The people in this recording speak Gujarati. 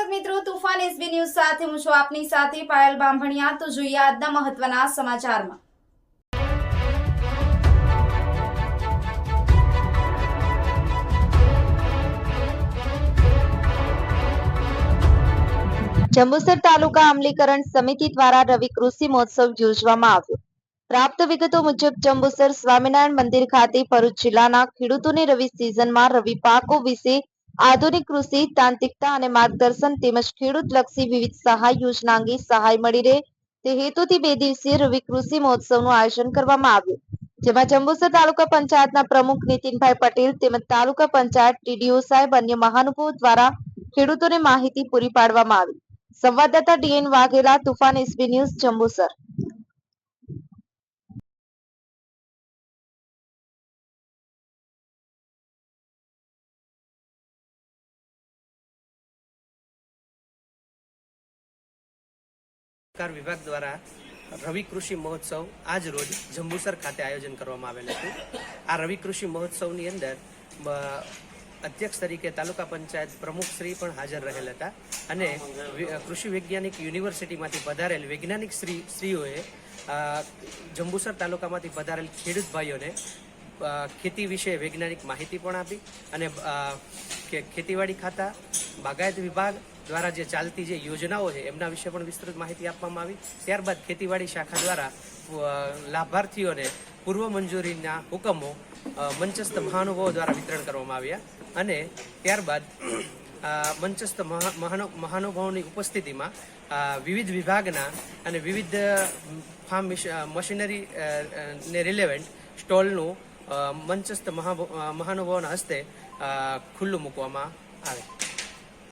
મિત્રો, તુફાન એસબી ન્યૂઝ સાથે હું છું આપની સાથે પાયલ બાંભણિયા. તો જોઈએ આજના મહત્વના સમાચારમાં. જંબુસર તાલુકા અમલીકરણ સમિતિ દ્વારા રવિ કૃષિ મહોત્સવ યોજવામાં આવ્યો. પ્રાપ્ત વિગતો મુજબ, જંબુસર સ્વામિનારાયણ મંદિર ખાતે ભરૂચ જિલ્લાના ખેડૂતોને રવિ સિઝનમાં રવિ પાકો વિશે આધુનિક કૃષિ, તાંત્રિકતા અને માર્ગદર્શન તેમજ ખેડૂતલક્ષી વિવિધ સહાય યોજના અંગે સહાય મળી રહે તે હેતુથી બે દિવસીય રવિ કૃષિ મહોત્સવનું આયોજન કરવામાં આવ્યું. જેમાં જંબુસર તાલુકા પંચાયતના પ્રમુખ નીતિનભાઈ પટેલ તેમજ તાલુકા પંચાયત ટીડીઓ સાહેબ અન્ય મહાનુભાવો દ્વારા ખેડૂતોને માહિતી પૂરી પાડવામાં આવી. સંવાદદાતા DN Vaghela, Tufan SB news, Jambusar. સરકાર વિભાગ દ્વારા રવિ કૃષિ મહોત્સવ આજ રોજ જંબુસર ખાતે આયોજન કરવામાં આવેલ હતું. આ રવિ કૃષિ મહોત્સવની અંદર અધ્યક્ષ તરીકે તાલુકા પંચાયત પ્રમુખશ્રી પણ હાજર રહેલ હતા અને કૃષિ વૈજ્ઞાનિક યુનિવર્સિટીમાંથી પધારેલ વૈજ્ઞાનિક શ્રી, શ્રીઓએ જંબુસર તાલુકામાંથી પધારેલ ખેડૂત ભાઈઓને ખેતી વિશે વૈજ્ઞાનિક માહિતી પણ આપી અને ખેતીવાડી ખાતા, બાગાયત વિભાગ દ્વારા જે ચાલતી જે યોજનાઓ છે, એમના વિશે પણ વિસ્તૃત માહિતી આપવામાં આવી. ત્યારબાદ ખેતીવાડી શાખા દ્વારા લાભાર્થીઓને પૂર્વ મંજૂરીના હુકમો મંચસ્થ મહાનુભાવો દ્વારા વિતરણ કરવામાં આવ્યા. અને ત્યારબાદ મંચસ્થ મહા- મહાનુ- મહાનુભાવોની ઉપસ્થિતિમાં વિવિધ વિભાગના અને વિવિધ ફાર્મ મશીનરી ને રિલેવન્ટ સ્ટોલનું મંચસ્થ મહા- મહાનુભાવોના હસ્તે ખુલ્લું મૂકવામાં આવે.